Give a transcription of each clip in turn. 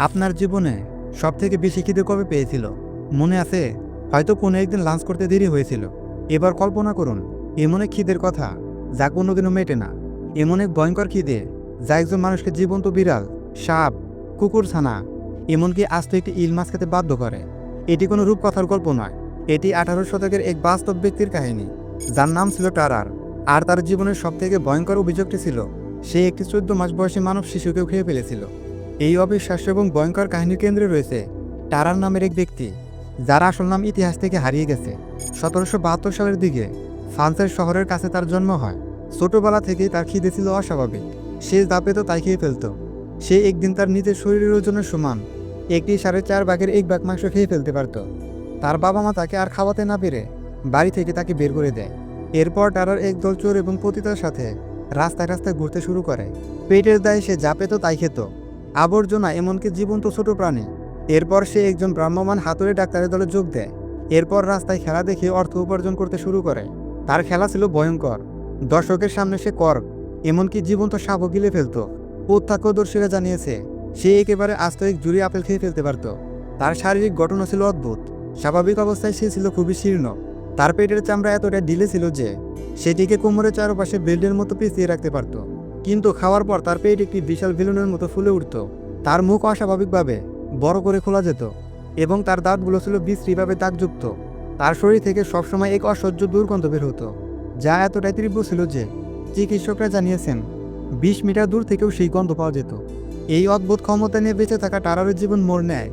আপনার জীবনে সব থেকে বেশি খিদে কবে পেয়েছিল? মনে আছে? হয়তো কোনো একদিন লাঞ্চ করতে দেরি হয়েছিল। এবার কল্পনা করুন, এমন এক খিদের কথা যা কোনোদিনও মেটে না। এমন এক ভয়ঙ্কর খিদে যা একজন মানুষকে জীবন্ত বিড়াল, সাপ, কুকুর ছানা, এমনকি আস্ত একটি ইল মাছ খেতে বাধ্য করে। এটি কোনো রূপকথার গল্প নয়। এটি আঠারো শতকের এক বাস্তব ব্যক্তির কাহিনী, যার নাম ছিল টারার। আর তার জীবনের সবথেকে ভয়ঙ্কর অভিযোগটি ছিল, সে একটি চোদ্দ মাস বয়সী মানব শিশুকেও খেয়ে ফেলেছিল। এই অবিশ্বাস্য এবং ভয়ঙ্কর কাহিনী কেন্দ্রে রয়েছে টারার নামের এক ব্যক্তি, যার আসল নাম ইতিহাস থেকে হারিয়ে গেছে। সতেরোশো বাহাত্তর সালের দিকে ফ্রান্সের শহরের কাছে তার জন্ম হয়। ছোটবেলা থেকেই তার খিদে ছিল অস্বাভাবিক। সে যা পেত তাই খেয়ে ফেলত। সে একদিন তার নিজের শরীরের ওজনের সমান একটি সাড়ে চার বাঘের এক ভাগ মাংস খেয়ে ফেলতে পারত। তার বাবা মা তাকে আর খাওয়াতে না পেরে বাড়ি থেকে তাকে বের করে দেয়। এরপর টারার একদল চোর এবং পতিতার সাথে রাস্তায় রাস্তায় ঘুরতে শুরু করে। পেটের দায়ে সে যা পেত তাই খেত। আবর্জনা এমনকি জীবন্ত ছোট প্রাণী। এরপর সে একজন ভ্রাম্যমান হাতুড়ে ডাক্তারের দলে যোগ দেয়। এরপর রাস্তায় খেলা দেখে অর্থ উপার্জন করতে শুরু করে। তার খেলা ছিল ভয়ঙ্কর। দর্শকের সামনে সে কর্ক, এমনকি জীবন্ত সাপও গিলে ফেলত। প্রত্যক্ষদর্শীরা জানিয়েছে, সে একেবারে আস্তরিক জুড়ি আপেল খেয়ে ফেলতে পারত। তার শারীরিক গঠন ছিল অদ্ভুত। স্বাভাবিক অবস্থায় সে ছিল খুবই শীর্ণ। তার পেটের চামড়া এতটা ঢিলে ছিল যে, সেটিকে কোমরের চারপাশে বেল্টের মতো পিছিয়ে রাখতে পারত। কিন্তু খাওয়ার পর তার পেট একটি বিশাল বেলুনের মতো ফুলে উঠত। তার মুখ অস্বাভাবিকভাবে বড় করে খোলা যেত এবং তার দাঁতগুলো ছিল বিশ্রীভাবে দাগযুক্ত। তার শরীর থেকে সবসময় এক অসহ্য দুর্গন্ধ বের হতো, যা এতটাই তীব্র ছিল যে চিকিৎসকরা জানিয়েছেন, বিশ মিটার দূর থেকেও সেই গন্ধ পাওয়া যেত। এই অদ্ভুত ক্ষমতা নিয়ে বেঁচে থাকা টারারের জীবন মোড় নেয়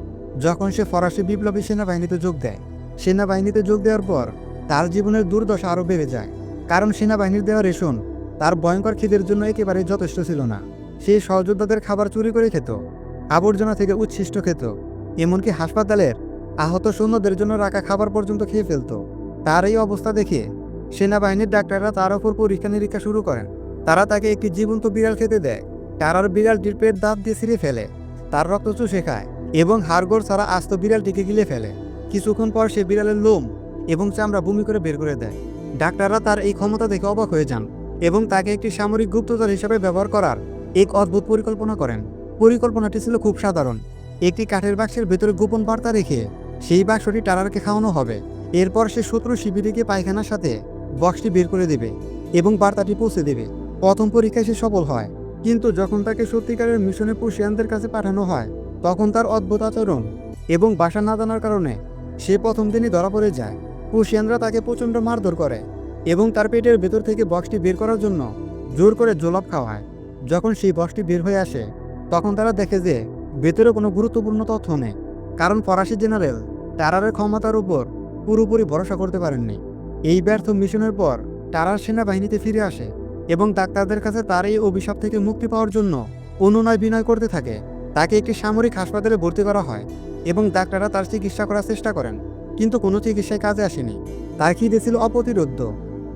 যখন সে ফরাসি বিপ্লবী সেনাবাহিনীতে যোগ দেয়। সেনাবাহিনীতে যোগ দেওয়ার পর তার জীবনের দুর্দশা আরও বেড়ে যায়, কারণ সেনাবাহিনীর দেওয়া রেশন তার ভয়ঙ্কর খিদের জন্য একেবারে যথেষ্ট ছিল না। সে সহযোদ্ধাদের খাবার চুরি করে খেত, আবর্জনা থেকে উচ্ছিষ্ট খেত, এমনকি হাসপাতালের আহত সৈন্যদের জন্য রাখা খাবার পর্যন্ত খেয়ে ফেলত। তার এই অবস্থা দেখে সেনাবাহিনীর ডাক্তাররা তার ওপর পরীক্ষা নিরীক্ষা শুরু করেন। তারা তাকে একটি জীবন্ত বিড়াল খেতে দেয় টারার বিড়ালটির পেট দাঁত দিয়ে ছিঁড়ে ফেলে, তার রক্ত চুষে খায় এবং হাড়গোড় ছাড়া আস্ত বিড়ালটিকে গিলে ফেলে। কিছুক্ষণ পর সে বিড়ালের লোম এবং চামড়া বমি করে বের করে দেয়। ডাক্তাররা তার এই ক্ষমতা দেখে অবাক হয়ে যান। এবং তাকে একটি সামরিক গুপ্তচর হিসাবে ব্যবহার করার এক অদ্ভুত পরিকল্পনা করেন। পরিকল্পনাটি ছিল খুব সাধারণ। একটি কাঠের বাক্সের ভেতরে গোপন বার্তা রেখে সেই বাক্সটি টারারকে খাওয়ানো হবে। এরপর সে শত্রু শিবিরে গিয়ে পায়খানার সাথে বক্সটি বের করে দেবে এবং বার্তাটি পৌঁছে দেবে। প্রথম পরীক্ষায় সে সফল হয়, কিন্তু যখন তাকে সত্যিকারের মিশনে পুষিয়ানদের কাছে পাঠানো হয়, তখন তার অদ্ভুত আচরণ এবং বাসা না জানার কারণে সে প্রথম দিনই ধরা পড়ে যায়। পুষিয়ানরা তাকে প্রচণ্ড মারধর করে। এবং তার পেটের ভেতর থেকে বক্সটি বের করার জন্য জোর করে জোলাপ খাওয়ায়। যখন সেই বক্সটি বের হয়ে আসে, তখন তারা দেখে যে ভেতরে কোনো গুরুত্বপূর্ণ তথ্য নেই, কারণ ফরাসি জেনারেল টারারের ক্ষমতার উপর পুরোপুরি ভরসা করতে পারেননি। এই ব্যর্থ মিশনের পর টারার সেনাবাহিনীতে ফিরে আসে এবং ডাক্তারদের কাছে তার এই অভিশাপ থেকে মুক্তি পাওয়ার জন্য অনুনয় বিনয় করতে থাকে। তাকে একটি সামরিক হাসপাতালে ভর্তি করা হয় এবং ডাক্তাররা তার চিকিৎসা করার চেষ্টা করেন, কিন্তু কোনো চিকিৎসায় কাজে আসেনি। তার খিদে ছিল অপ্রতিরোধ্য।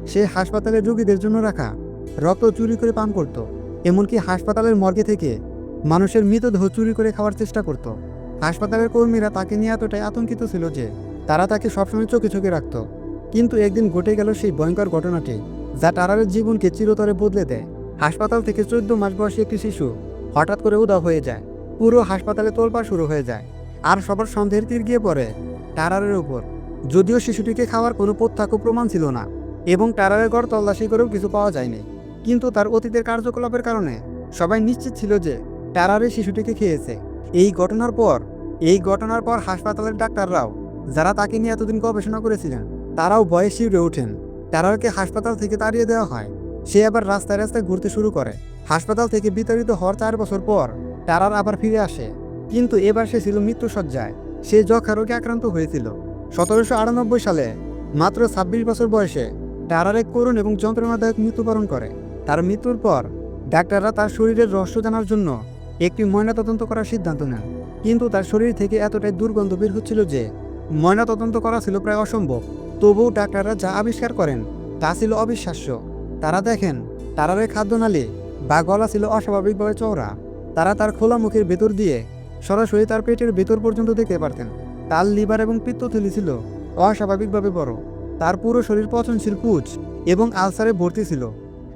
সে হাসপাতালে রোগীদের জন্য রাখা। রক্ত চুরি করে পান করত, এমনকি হাসপাতালের মর্গে থেকে মানুষের মৃতদেহ চুরি করে খাওয়ার চেষ্টা করত। হাসপাতালের কর্মীরা তাকে নিয়ে এতটাই আতঙ্কিত ছিল যে, তারা তাকে সবসময় চোখে চোখে রাখত। কিন্তু একদিন ঘটে গেল সেই ভয়ঙ্কর ঘটনাটি, যা টারারের জীবনকে চিরতরে বদলে দেয়। হাসপাতাল থেকে চোদ্দ মাস বয়সী একটি শিশু হঠাৎ করে উদাও হয়ে যায়। পুরো হাসপাতালে তোলপা শুরু হয়ে যায়। আর সবার সন্দেহের তীর গিয়ে পড়ে টারারের উপর। যদিও শিশুটিকে খাওয়ার কোনো প্রত্যক্ষ প্রমাণ ছিল না। এবং টারারের ঘর তল্লাশি করেও কিছু পাওয়া যায়নি। কিন্তু তার অতীতের কার্যকলাপের কারণে সবাই নিশ্চিত ছিল যে টারারে শিশুটিকে খেয়েছে। এই ঘটনার পর, এই ঘটনার পর হাসপাতালের ডাক্তাররাও, যারা তাকে নিয়ে এতদিন গবেষণা করেছিলেন, তারাও ভয়ে শিউরে ওঠেন। টারারকে হাসপাতাল থেকে তাড়িয়ে দেওয়া হয়। সে আবার রাস্তায় রাস্তায় ঘুরতে শুরু করে। হাসপাতাল থেকে বিতাড়িত হওয়ার চার বছর পর টারার আবার ফিরে আসে। কিন্তু এবার সে ছিল মৃত্যুসজ্জায় সে যক্ষা রোগে আক্রান্ত হয়েছিল। সতেরোশো আটানব্বই সালে, মাত্র ছাব্বিশ বছর বয়সে এক করুণ এবং যন্ত্রণাদায়ক মৃত্যুবরণ করে। তার মৃত্যুর পর, ডাক্তাররা তার শরীরের রহস্য জানার জন্য একটি ময়নাতদন্ত করার সিদ্ধান্ত নেন। কিন্তু তার শরীর থেকে এতটাই দুর্গন্ধ বের হচ্ছিল যে, ময়নাতদন্ত করা ছিল প্রায় অসম্ভব। তবুও ডাক্তাররা যা আবিষ্কার করেন, তা ছিল অবিশ্বাস্য। তারা দেখেন টারারের খাদ্যনালী বা গলা ছিল অস্বাভাবিকভাবে চওড়া। তারা তার খোলা মুখের ভেতর দিয়ে সরাসরি তার পেটের ভেতর পর্যন্ত দেখতে পারতেন। তার লিভার এবং পিত্তথলি ছিল অস্বাভাবিকভাবে বড়। তার পুরো শরীর পচনশীল পুজ এবং আলসারে ভর্তি ছিল।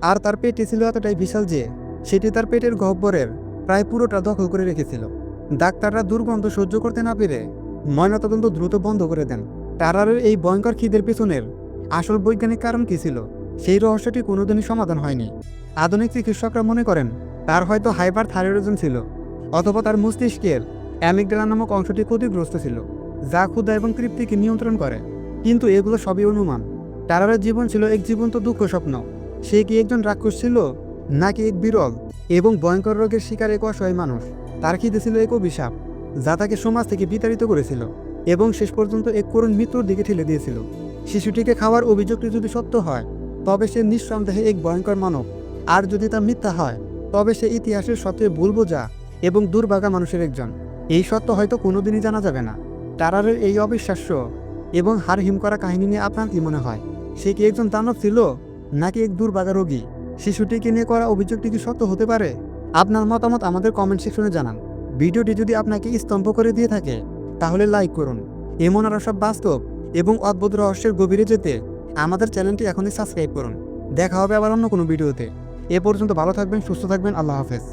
আর তার পেটে ছিল এতটাই বিশাল যে, সেটি তার পেটের গহ্বরের প্রায় পুরোটা দখল করে রেখেছিল। ডাক্তাররা দুর্গন্ধ সহ্য করতে না পেরে ময়নাতদন্ত দ্রুত বন্ধ করে দেন। টারারের এই ভয়ঙ্কর খিদের পেছনের আসল বৈজ্ঞানিক কারণ কী ছিল, সেই রহস্যটি কোনোদিনই সমাধান হয়নি। আধুনিক চিকিৎসকরা মনে করেন, তার হয়তো হাইপার থাইরয়েডিজম ছিল, অথবা তার মস্তিষ্কের অ্যামিগডালা নামক অংশটি ক্ষতিগ্রস্ত ছিল, যা ক্ষুধা এবং তৃপ্তিকে নিয়ন্ত্রণ করে। কিন্তু এগুলো সবই অনুমান। টারারের জীবন ছিল এক জীবন্ত দুঃখ স্বপ্ন। সে কি একজন রাক্ষস ছিল? নাকি এক বিরল এবং ভয়ঙ্কর রোগের শিকার এক অসহায় মানুষ? তার খিদে ছিল এক অভিশাপ, যা তাকে সমাজ থেকে বিতাড়িত করেছিল এবং শেষ পর্যন্ত এক করুণ মৃত্যুর দিকে ঠেলে দিয়েছিল। শিশুটিকে খাওয়ার অভিযোগটি যদি সত্য হয়, তবে সে নিঃসন্দেহে এক ভয়ঙ্কর মানব। আর যদি তা মিথ্যা হয়, তবে সে ইতিহাসের সবচেয়ে ভুল বোঝা এবং দুর্ভাগা মানুষের একজন। এই সত্য হয়তো কোনোদিনই জানা যাবে না। টারারের এই অবিশ্বাস্য এবং হার হিম করা কাহিনী নিয়ে আপনার কি মনে হয়? সে কি একজন দানব ছিল, নাকি এক দুর্ভাগা রোগী? শিশুটিকে নিয়ে করা অভিযোগটি কি সত্য হতে পারে? আপনার মতামত আমাদের কমেন্ট সেকশনে জানান। ভিডিওটি যদি আপনাকে স্তম্ভ করে দিয়ে থাকে, তাহলে লাইক করুন। এমন আরও সব বাস্তব এবং অদ্ভুত রহস্যের গভীরে যেতে আমাদের চ্যানেলটি এখনই সাবস্ক্রাইব করুন। দেখা হবে আবার অন্য কোনো ভিডিওতে। এ পর্যন্ত ভালো থাকবেন, সুস্থ থাকবেন, আল্লাহ হাফেজ।